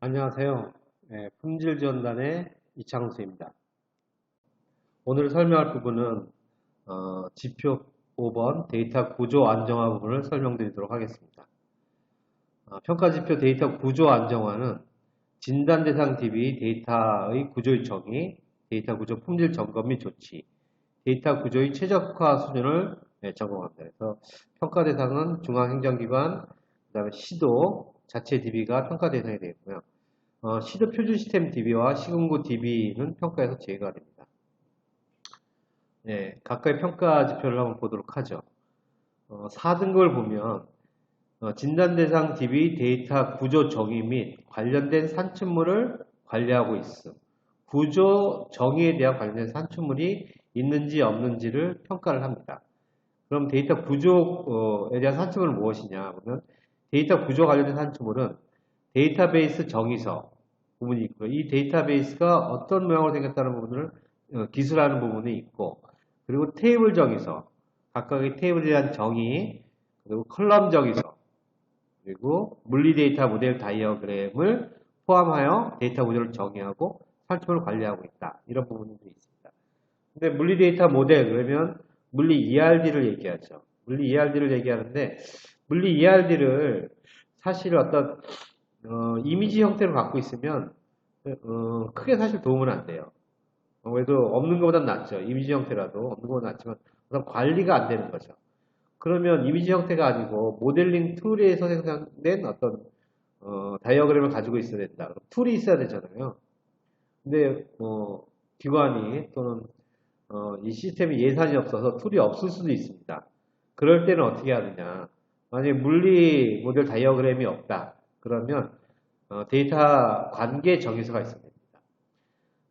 안녕하세요. 네, 품질지원단의 이창수입니다. 오늘 설명할 부분은 어, 지표 5번 데이터 구조 안정화 부분을 설명드리도록 하겠습니다. 어, 평가지표 데이터 구조 안정화는 진단 대상 DB 데이터의 구조의 정의, 데이터 구조 품질 점검 및 조치, 데이터 구조의 최적화 수준을 네, 점검합니다. 그래서 평가 대상은 중앙행정기관, 그 다음에 시도, 자체 DB가 평가 대상이 되겠고요. 어, 시도 표준 시스템 DB와 시금구 DB는 평가에서 제외가 됩니다. 네, 각각의 평가 지표를 한번 보도록 하죠. 어, 4등급을 보면 어, 진단 대상 DB 데이터 구조 정의 및 관련된 산출물을 관리하고 있음. 구조 정의에 대한 관련된 산출물이 있는지 없는지를 평가를 합니다. 그럼 데이터 구조에 대한 산출물은 무엇이냐? 그러면 데이터 구조 관련된 산출물은 데이터베이스 정의서 부분이 있고요. 이 데이터베이스가 어떤 모양으로 생겼다는 부분을 어, 기술하는 부분이 있고 그리고 테이블 정의서 각각의 테이블에 대한 정의 그리고 컬럼 정의서 그리고 물리 데이터 모델 다이어그램을 포함하여 데이터 구조를 정의하고 산출을 관리하고 있다. 이런 부분들이 있습니다. 근데 물리 데이터 모델 그러면 물리 ERD를 얘기하죠. 물리 ERD를 얘기하는데 물리 ERD를 사실 어떤 어, 이미지 형태로 갖고 있으면 어, 크게 사실 도움은 안 돼요. 어, 그래도 없는 것보단 낫죠. 이미지 형태라도 없는 것보다 낫지만 우선 관리가 안 되는 거죠. 그러면 이미지 형태가 아니고 모델링 툴에서 생성된 어떤 어, 다이어그램을 가지고 있어야 된다. 툴이 있어야 되잖아요. 근데 어, 기관이 또는 어, 이 시스템이 예산이 없어서 툴이 없을 수도 있습니다. 그럴 때는 어떻게 하느냐. 만약에 물리 모델 다이어그램이 없다. 그러면 어, 데이터 관계 정의서가 있습니다.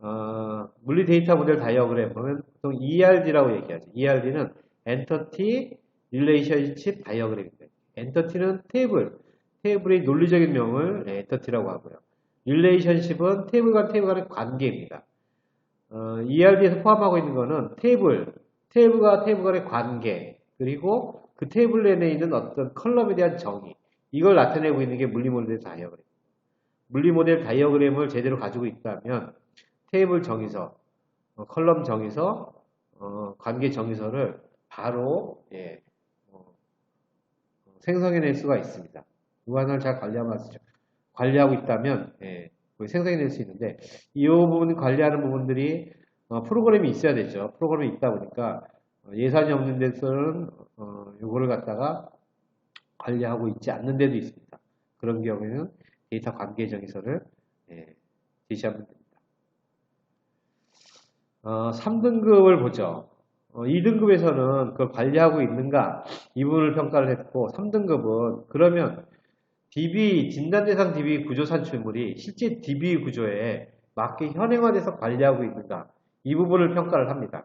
어, 물리 데이터 모델 다이어그램 보면 보통 ERD라고 얘기하죠. ERD는 Entity Relationship Diagram입니다. Entity는 테이블, 테이블의 논리적인 명을 Entity라고 하고요. Relationship은 테이블과 테이블 간의 관계입니다. 어, ERD에서 포함하고 있는 것은 테이블, 테이블과 테이블 간의 관계, 그리고 그 테이블 내에 있는 어떤 컬럼에 대한 정의, 이걸 나타내고 있는 게 물리 모델 다이어그램. 물리 모델 다이어그램을 제대로 가지고 있다면 테이블 정의서, 어, 컬럼 정의서, 어, 관계 정의서를 바로 예, 어, 생성해낼 수가 있습니다. 유관을 잘 관리하고, 관리하고 있다면 예, 생성해낼 수 있는데 이 부분 관리하는 부분들이 어, 프로그램이 있어야 되죠. 프로그램이 있다 보니까 어, 예산이 없는 데서는 어, 이거를 갖다가 관리하고 있지 않는 데도 있습니다. 그런 경우에는 데이터 관계 정의서를 예, 제시하면 됩니다. 어, 3등급을 보죠. 어, 2등급에서는 그걸 관리하고 있는가 이 부분을 평가를 했고 3등급은 그러면 DB 진단 대상 DB 구조 산출물이 실제 DB 구조에 맞게 현행화돼서 관리하고 있는가 이 부분을 평가를 합니다.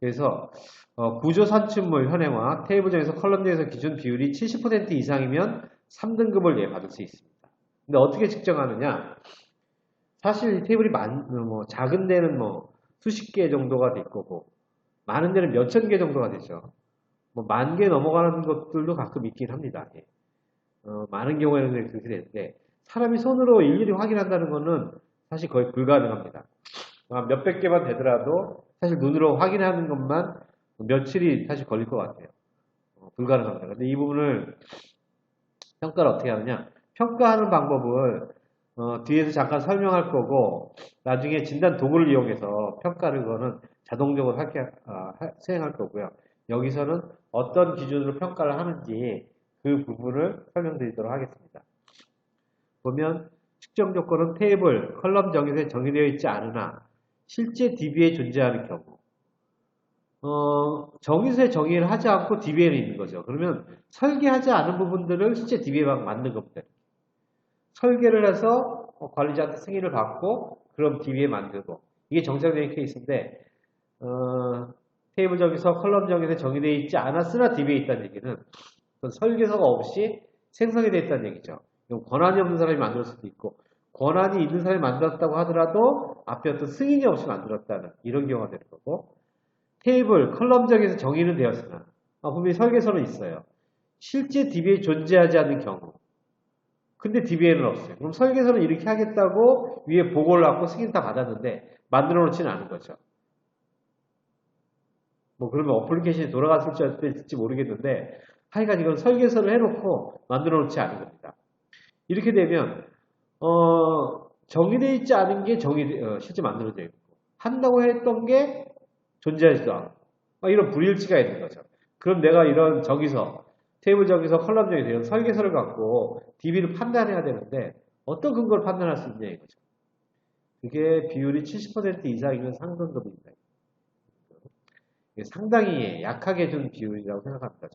그래서 어, 구조 산출물 현행화 테이블정에서 컬럼정에서 기준 비율이 70% 이상이면 3등급을 예 받을 수 있습니다. 근데 어떻게 측정하느냐? 사실 이 테이블이 많, 뭐 작은 데는 뭐 수십 개 정도가 될 거고 많은 데는 몇천 개 정도가 되죠. 뭐 만 개 넘어가는 것들도 가끔 있긴 합니다. 예. 어, 많은 경우에는 그렇게 되는데 사람이 손으로 일일이 확인한다는 것은 사실 거의 불가능합니다. 몇백 개만 되더라도 사실 눈으로 확인하는 것만 며칠이 사실 걸릴 것 같아요. 어, 불가능합니다. 근데 이 부분을 평가를 어떻게 하느냐? 평가하는 방법을 어, 뒤에서 잠깐 설명할 거고 나중에 진단 도구를 이용해서 평가를 거는 자동적으로 할게, 어, 수행할 거고요. 여기서는 어떤 기준으로 평가를 하는지 그 부분을 설명드리도록 하겠습니다. 보면 측정 조건은 테이블, 컬럼 정의에 정의되어 있지 않으나 실제 DB에 존재하는 경우 어, 정의서에 정의를 하지 않고 DB에는 있는 거죠. 그러면 설계하지 않은 부분들을 실제 DB에 막 만든 겁니다. 설계를 해서 어, 관리자한테 승인을 받고 그럼 DB에 만들고 이게 정상적인 케이스인데 어, 테이블 정의서, 컬럼 정의서에 정의되어 있지 않았으나 DB에 있다는 얘기는 설계서가 없이 생성이 되어 있다는 얘기죠. 권한이 없는 사람이 만들 수도 있고 권한이 있는 사람이 만들었다고 하더라도 앞에 어떤 승인이 없이 만들었다는 이런 경우가 되는 거고 테이블, 컬럼정에서 정의는 되었으나 아, 분명히 설계서는 있어요. 실제 DB에 존재하지 않는 경우 근데 DBA는 없어요. 그럼 설계서는 이렇게 하겠다고 위에 보고를 갖고 승인 다 받았는데 만들어 놓지는 않은 거죠. 뭐 그러면 어플리케이션이 돌아갔을지 모르겠는데 하여간 이건 설계서를 해놓고 만들어 놓지 않은 겁니다. 이렇게 되면 어, 정의되어 있지 않은 게 정의 어, 실제 만들어져 있고 한다고 했던 게 존재하지도 않고 막 이런 불일치가 있는 거죠. 그럼 내가 이런 저기서 테이블 저기서 컬럼 저기서 이런 설계서를 갖고 DB를 판단해야 되는데 어떤 근거를 판단할 수 있냐 이거죠. 그게 비율이 70% 이상이면 상등급입니다. 상당히 약하게 준 비율이라고 생각합니다.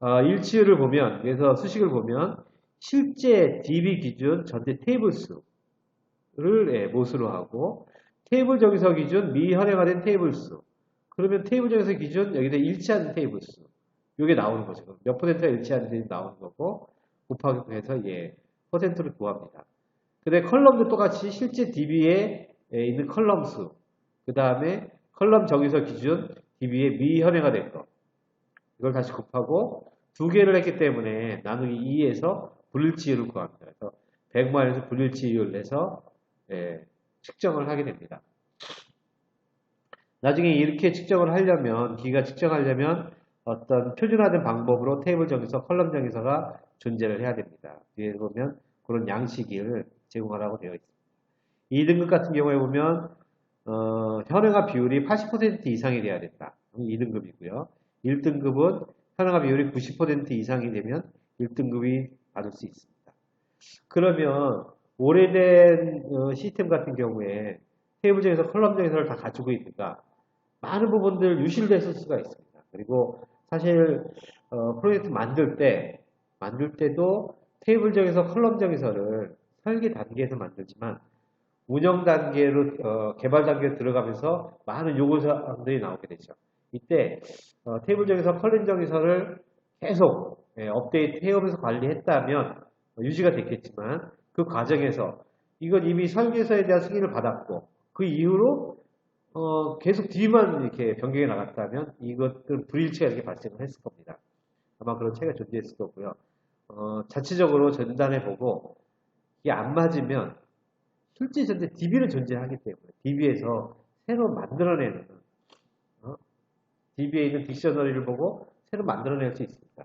어, 일치율을 보면 그래서 수식을 보면 실제 DB 기준 전체 테이블 수를 예, 모수로 하고 테이블 정의서 기준 미현행화된 테이블 수 그러면 테이블 정의서 기준 여기다 일치하는 테이블 수 이게 나오는 거죠. 몇 퍼센트가 일치하는 게 나오는 거고 곱하기 해서 예 퍼센트를 구합니다. 근데 컬럼도 똑같이 실제 DB에 있는 컬럼 수, 그 다음에 컬럼 정의서 기준 DB에 미현행화 된 거. 이걸 다시 곱하고 두 개를 했기 때문에 나누기 2에서 불일치율을 구합니다. 그래서 100만에서 불일치율을 내서 예, 측정을 하게 됩니다. 나중에 이렇게 측정을 하려면 기가 측정하려면 어떤 표준화된 방법으로 테이블 정의서, 컬럼 정의서가 존재를 해야 됩니다. 뒤에 보면 그런 양식을 제공하라고 되어 있습니다. 2등급 같은 경우에 보면 어, 현행화 비율이 80% 이상이 돼야 된다. 2등급이고요. 1등급은 현행화 비율이 90% 이상이 되면 1등급이 받을 수 있습니다. 그러면 오래된 어, 시스템 같은 경우에 테이블 정에서 컬럼 정에서를 다 가지고 있는가 많은 부분들 유실됐을 수가 있습니다. 그리고 사실 어, 프로젝트 만들 때 만들 때도 테이블 정에서 컬럼 정에서를 설계 단계에서 만들지만 운영 단계로 어, 개발 단계로 들어가면서 많은 요구사항들이 나오게 되죠. 이때 어, 테이블 정에서 컬럼 정에서를 계속 예, 업데이트 해오면서 관리했다면 유지가 됐겠지만 그 과정에서 이건 이미 설계서에 대한 승인을 받았고 그 이후로 어, 계속 뒤만 이렇게 변경해 나갔다면 이것들 불일치가 이렇게 발생을 했을 겁니다. 아마 그런 차이가 존재했을 거고요. 어, 자체적으로 전단해 보고 이게 안 맞으면 실제 전제 DB는 존재하기 때문에 DB에서 새로 만들어내는 어? DB에 있는 딕셔너리를 보고 새로 만들어낼 수 있습니다.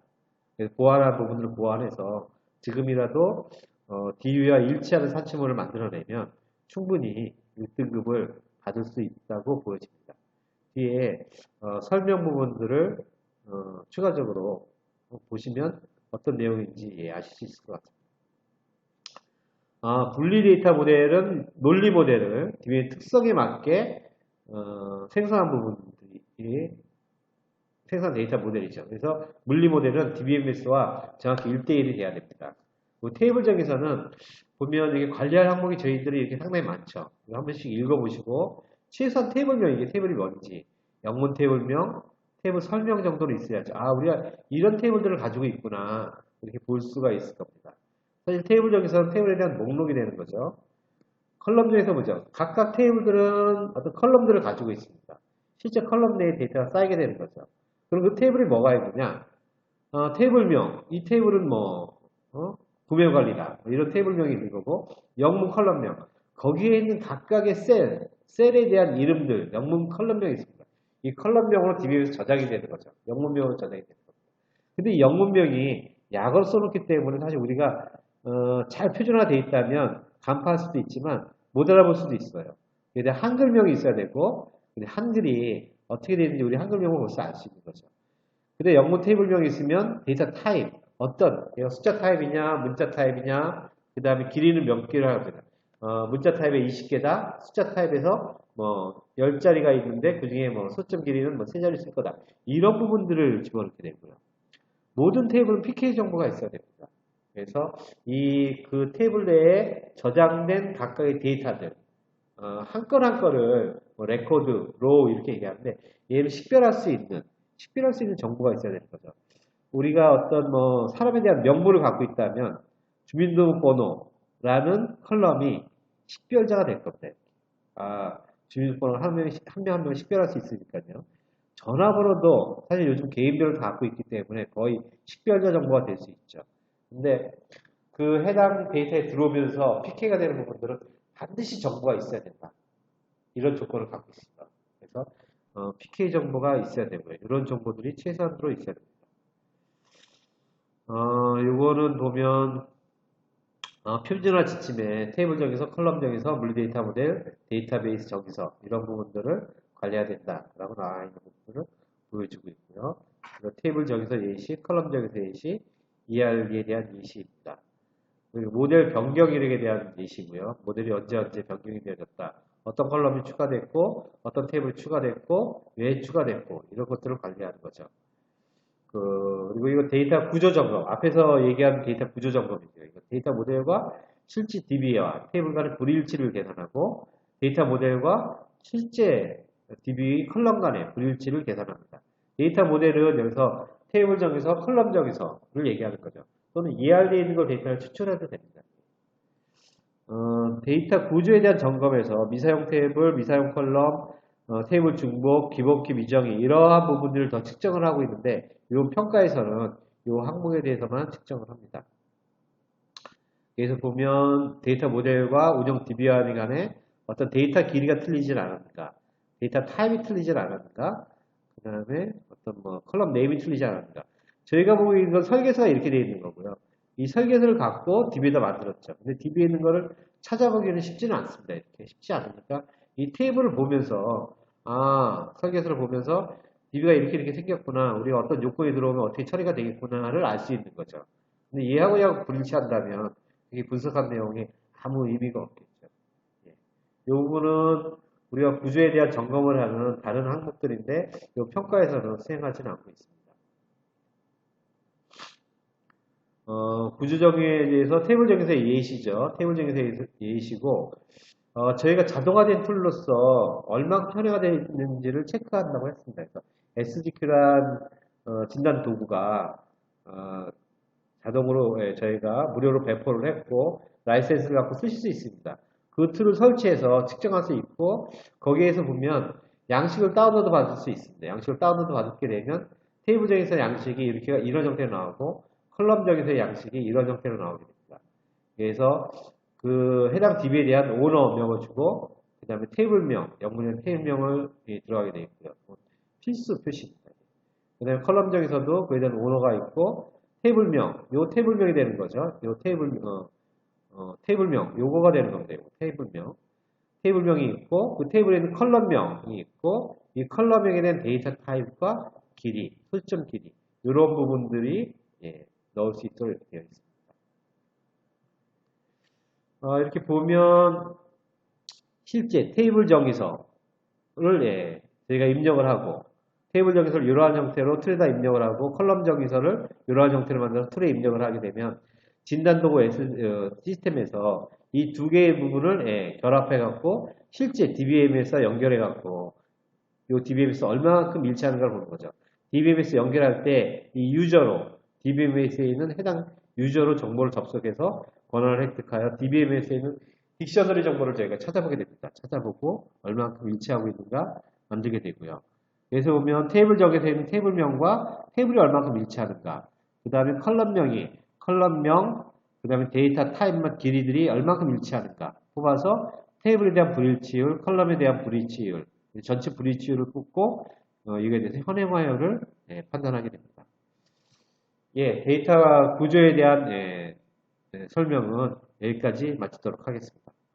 보완한 부분을 보완해서 지금이라도 어, DU와 일치하는 산치물을 만들어내면 충분히 1등급을 받을 수 있다고 보여집니다. 뒤에 어, 설명 부분들을 어, 추가적으로 보시면 어떤 내용인지 예, 아실 수 있을 것 같습니다. 아, 분리 데이터 모델은 논리 모델을 뒤에 특성에 맞게 어, 생성한 부분들이 생산 데이터 모델이죠. 그래서 물리 모델은 DBMS와 정확히 1대1이 돼야 됩니다. 그 테이블적에서는 보면 이게 관리할 항목이 저희들이 이렇게 상당히 많죠. 한 번씩 읽어보시고 최소한 테이블명 이게 테이블이 뭔지 영문 테이블명, 테이블 설명 정도는 있어야죠. 아 우리가 이런 테이블들을 가지고 있구나 이렇게 볼 수가 있을 겁니다. 사실 테이블적에서는 테이블에 대한 목록이 되는 거죠. 컬럼 중에서 보죠. 각각 테이블들은 어떤 컬럼들을 가지고 있습니다. 실제 컬럼 내에 데이터가 쌓이게 되는 거죠. 그럼 그 테이블이 뭐가 있느냐? 어, 테이블명. 이 테이블은 뭐, 어? 구매 관리다. 뭐 이런 테이블명이 있는 거고, 영문 컬럼명. 거기에 있는 각각의 셀, 셀에 대한 이름들, 영문 컬럼명이 있습니다. 이 컬럼명으로 DB에서 저장이 되는 거죠. 영문명으로 저장이 되는 겁니다. 근데 이 영문명이 약을 써놓기 때문에 사실 우리가 어, 잘 표준화되어 있다면 간파할 수도 있지만 못 알아볼 수도 있어요. 근데 한글명이 있어야 되고 근데 한글이 어떻게 되는지 우리 한글명을 벌써 알 수 있는 거죠. 근데 영문 테이블명이 있으면 데이터 타입, 어떤, 숫자 타입이냐, 문자 타입이냐, 그 다음에 길이는 몇 개를 합니다. 어, 문자 타입에 20개다, 숫자 타입에서 뭐 10자리가 있는데 그 중에 뭐 소점 길이는 뭐 3자리 쓸 거다. 이런 부분들을 집어넣게 되고요. 모든 테이블은 PK 정보가 있어야 됩니다. 그래서 이 그 테이블 내에 저장된 각각의 데이터들, 어, 한건 한 건을 뭐 레코드, 로우 이렇게 얘기하는데 얘를 식별할 수 있는 식별할 수 있는 정보가 있어야 되는 거죠. 우리가 어떤 뭐 사람에 대한 명부를 갖고 있다면 주민등록번호라는 컬럼이 식별자가 될 겁니다. 아, 주민등록번호 한 명, 한명 한 명 식별할 수 있으니까요. 전화번호도 사실 요즘 개인별로 다 갖고 있기 때문에 거의 식별자 정보가 될 수 있죠. 근데 그 해당 데이터에 들어오면서 PK가 되는 부분들은 반드시 정보가 있어야 된다. 이런 조건을 갖고 있습니다. 그래서 어, PK 정보가 있어야 되고요. 이런 정보들이 최소한으로 있어야 됩니다. 어, 요거는 보면 어, 표준화 지침에 테이블 정에서 컬럼 정에서 물리 데이터 모델, 데이터베이스 정의서 이런 부분들을 관리해야 된다라고 나와 있는 부분들을 보여주고 있고요. 테이블 정에서 예시, 컬럼 정에서 예시, ER에 대한 예시입니다. 모델 변경 이력에 대한 예시고요. 모델이 언제 언제 변경이 되어졌다. 어떤 컬럼이 추가됐고, 어떤 테이블이 추가됐고, 왜 추가됐고, 이런 것들을 관리하는 거죠. 그, 그리고 이거 데이터 구조 점검. 앞에서 얘기한 데이터 구조 점검이죠. 이거 데이터 모델과 실제 DB와 테이블 간의 불일치를 계산하고, 데이터 모델과 실제 DB 컬럼 간의 불일치를 계산합니다. 데이터 모델은 여기서 테이블 정에서 컬럼 정에서를 얘기하는 거죠. 또는 ERD에 있는 걸 데이터를 추출해도 됩니다. 어, 데이터 구조에 대한 점검에서 미사용 테이블, 미사용 컬럼, 어, 테이블 중복, 기본키 미정의 이러한 부분들을 더 측정을 하고 있는데 이 평가에서는 이 항목에 대해서만 측정을 합니다. 여기서 보면 데이터 모델과 운영 DB와 간에 어떤 데이터 길이가 틀리질 않았는가, 데이터 타입이 틀리질 않았는가, 그 다음에 어떤 뭐 컬럼 네임이 틀리지 않았는가. 저희가 보고 있는 건 설계서가 이렇게 되어 있는 거고요. 이 설계서를 갖고 DB에다 만들었죠. 근데 DB에 있는 거를 찾아보기는 쉽지는 않습니다. 이렇게 쉽지 않으니까 이 테이블을 보면서 아 설계서를 보면서 DB가 이렇게 이렇게 생겼구나. 우리가 어떤 요건이 들어오면 어떻게 처리가 되겠구나를 알 수 있는 거죠. 근데 얘하고 얘하고 불일치한다면 이게 분석한 내용이 아무 의미가 없겠죠. 예. 요거는 우리가 구조에 대한 점검을 하는 다른 항목들인데 이 평가에서는 수행하지는 않고 있습니다. 어, 구조 정의에 대해서 테이블 정의서의 예시죠. 테이블 정의서의 예시고 어, 저희가 자동화된 툴로서 얼마큼 현해가 되어 있는지를 체크한다고 했습니다. 그래서 SGQ란 어, 진단 도구가 어, 자동으로 예, 저희가 무료로 배포를 했고 라이센스를 갖고 쓰실 수 있습니다. 그 툴을 설치해서 측정할 수 있고 거기에서 보면 양식을 다운로드 받을 수 있습니다. 양식을 다운로드 받게 되면 테이블정에서 양식이 이렇게 이런 형태로 나오고 컬럼정에서의 양식이 이런 형태로 나오게 됩니다. 그래서 그 해당 DB에 대한 오너 명을 주고 그 다음에 테이블명, 영문의 테이블명을 들어가게 되어 있고요. 필수 표시입니다. 그 다음에 컬럼정에서도 그에 대한 오너가 있고 테이블명, 요 테이블명이 되는 거죠. 요 테이블, 어, 어, 테이블명, 요거가 되는. 요거, 테이블명. 테이블명이 있고 그 테이블에 있는 컬럼명이 있고 이 컬럼명에 대한 데이터 타입과 길이, 설정 길이 이런 부분들이 예, 넣을 수 있도록 이렇게 되어 있습니다. 어, 이렇게 보면 실제 테이블 정의서를 예, 저희가 입력을 하고 테이블 정의서를 이러한 형태로 틀에다 입력을 하고 컬럼 정의서를 이러한 형태로 만들어서 틀에 입력을 하게 되면 진단도구 어, 시스템에서 이 두 개의 부분을 예, 결합해 갖고 실제 DBM에서 연결해 갖고 이 DBM에서 얼마만큼 일치하는가를 보는 거죠. DBM에서 연결할 때 이 유저로 DBMS에 있는 해당 유저로 정보를 접속해서 권한을 획득하여 DBMS에 있는 딕셔너리 정보를 저희가 찾아보게 됩니다. 찾아보고 얼마만큼 일치하고 있는가 만들게 되고요. 그래서 보면 테이블 적에서 있는 테이블명과 테이블이 얼마만큼 일치하는가 그 다음에 컬럼명이 컬럼명 그 다음에 데이터 타입만 길이들이 얼마만큼 일치하는가 뽑아서 테이블에 대한 불일치율, 컬럼에 대한 불일치율 전체 불일치율을 뽑고 어, 이거에 대해서 현행화율을 예, 판단하게 됩니다. 예, 데이터 구조에 대한 예, 예, 설명은 여기까지 마치도록 하겠습니다.